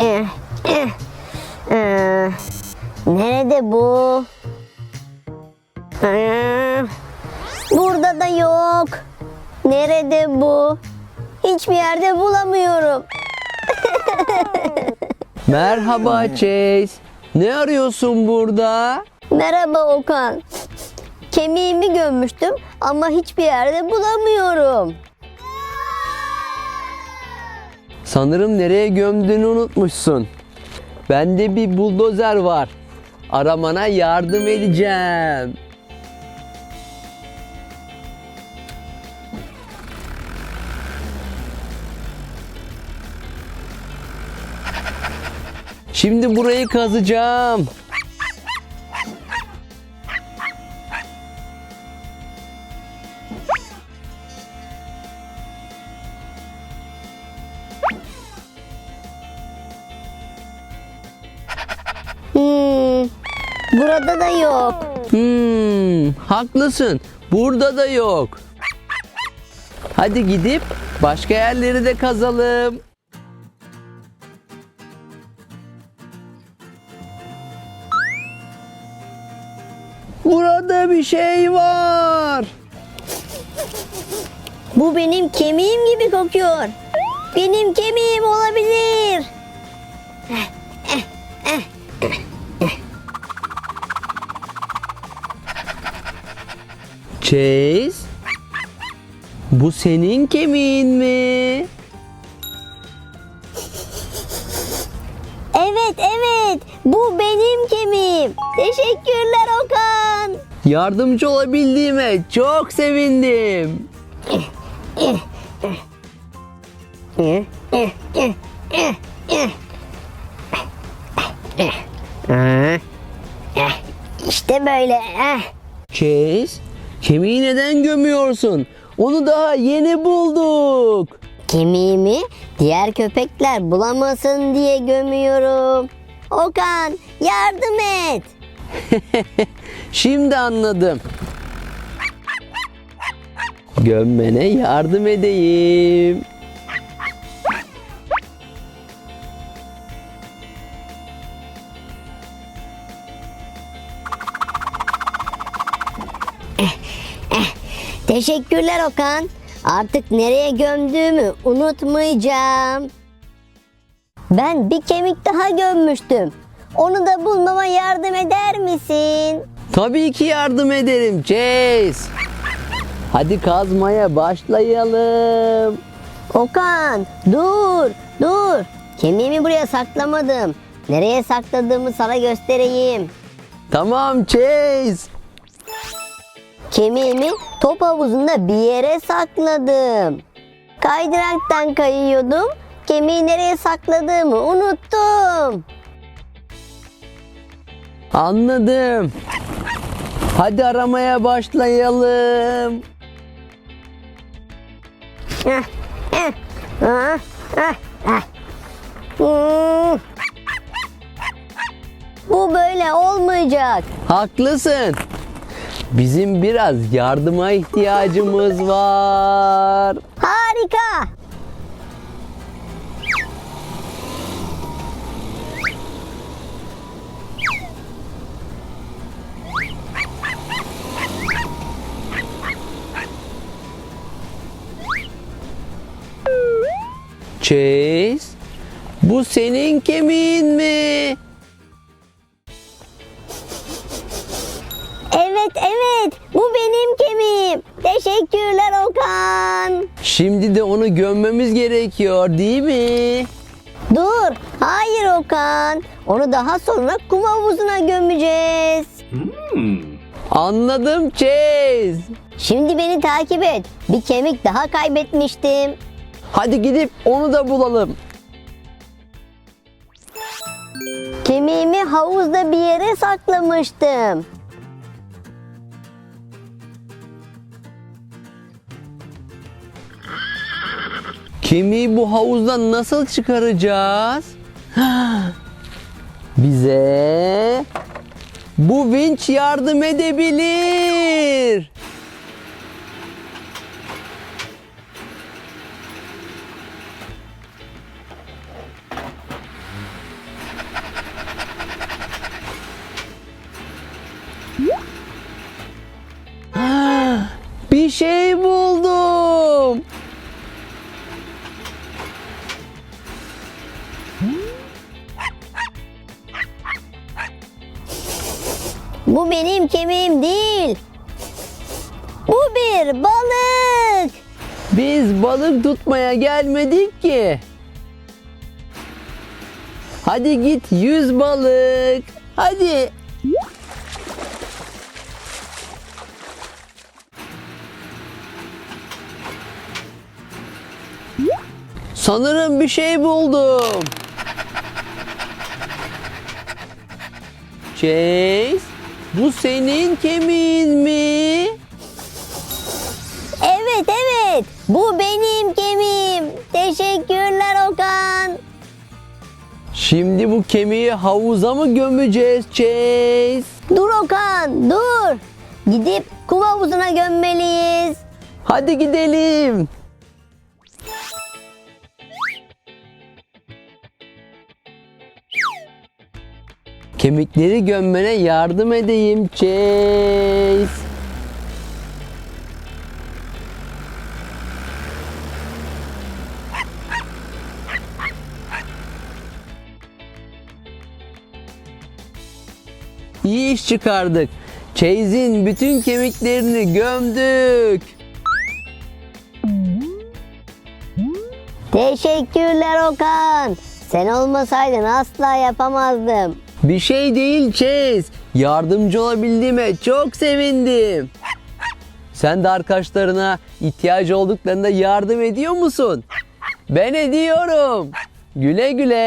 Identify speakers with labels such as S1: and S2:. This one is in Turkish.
S1: Eh, eh, eh. Nerede bu? Burada da yok. Nerede bu? Hiçbir yerde bulamıyorum.
S2: Merhaba Chase. Ne arıyorsun burada?
S1: Merhaba Okan. Kemiğimi gömmüştüm ama hiçbir yerde bulamıyorum.
S2: Sanırım nereye gömdüğünü unutmuşsun. Bende bir buldozer var. Aramana yardım edeceğim. Şimdi burayı kazacağım.
S1: Burada da yok.
S2: Hmm, haklısın. Burada da yok. Hadi gidip başka yerleri de kazalım. Burada bir şey var.
S1: Bu benim kemiğim gibi kokuyor. Benim kemiğim olabilir.
S2: Chase. Bu senin kemiğin mi?
S1: Evet evet bu benim kemiğim. Teşekkürler Okan.
S2: Yardımcı olabildiğime çok sevindim.
S1: İşte böyle.
S2: Chase, kemiği neden gömüyorsun? Onu daha yeni bulduk.
S1: Kemiğimi diğer köpekler bulamasın diye gömüyorum. Okan yardım et.
S2: Şimdi anladım. Gömmene yardım edeyim.
S1: Teşekkürler Okan. Artık nereye gömdüğümü unutmayacağım. Ben bir kemik daha gömmüştüm. Onu da bulmama yardım eder misin?
S2: Tabii ki yardım ederim Chase. Hadi kazmaya başlayalım.
S1: Okan dur dur. Kemiğimi buraya saklamadım. Nereye sakladığımı sana göstereyim.
S2: Tamam Chase.
S1: Kemiğimi top havuzunda bir yere sakladım. Kaydıraktan kayıyordum. Kemiği nereye sakladığımı unuttum.
S2: Anladım. Hadi aramaya başlayalım.
S1: Heh, heh, ah, ah, ah. Hmm. Bu böyle olmayacak.
S2: Haklısın. Bizim biraz yardıma ihtiyacımız var.
S1: Harika.
S2: Chase, bu senin kemiğin mi?
S1: Evet evet bu benim kemiğim. Teşekkürler Okan.
S2: Şimdi de onu gömmemiz gerekiyor değil mi?
S1: Dur hayır Okan. Onu daha sonra kum havuzuna gömeceğiz.
S2: Anladım Chase.
S1: Şimdi beni takip et. Bir kemik daha kaybetmiştim.
S2: Hadi gidip onu da bulalım.
S1: Kemiğimi havuzda bir yere saklamıştım.
S2: Kemiği bu havuzdan nasıl çıkaracağız? Bize bu vinç yardım edebilir. Bir şey bu.
S1: Bu benim kemiğim değil. Bu bir balık.
S2: Biz balık tutmaya gelmedik ki. Hadi git yüz balık. Hadi. Sanırım bir şey buldum. Chase, bu senin kemiğin mi?
S1: Evet evet. Bu benim kemiğim. Teşekkürler Okan.
S2: Şimdi bu kemiği havuza mı gömeceğiz Chase?
S1: Dur Okan dur. Gidip kum havuzuna gömmeliyiz.
S2: Hadi gidelim. Kemikleri gömmene yardım edeyim Chase. İyi iş çıkardık. Chase'in bütün kemiklerini gömdük.
S1: Teşekkürler Okan. Sen olmasaydın asla yapamazdım.
S2: Bir şey değil Chase. Yardımcı olabildiğime çok sevindim. Sen de arkadaşlarına ihtiyacı olduklarında yardım ediyor musun? Ben ediyorum. Güle güle.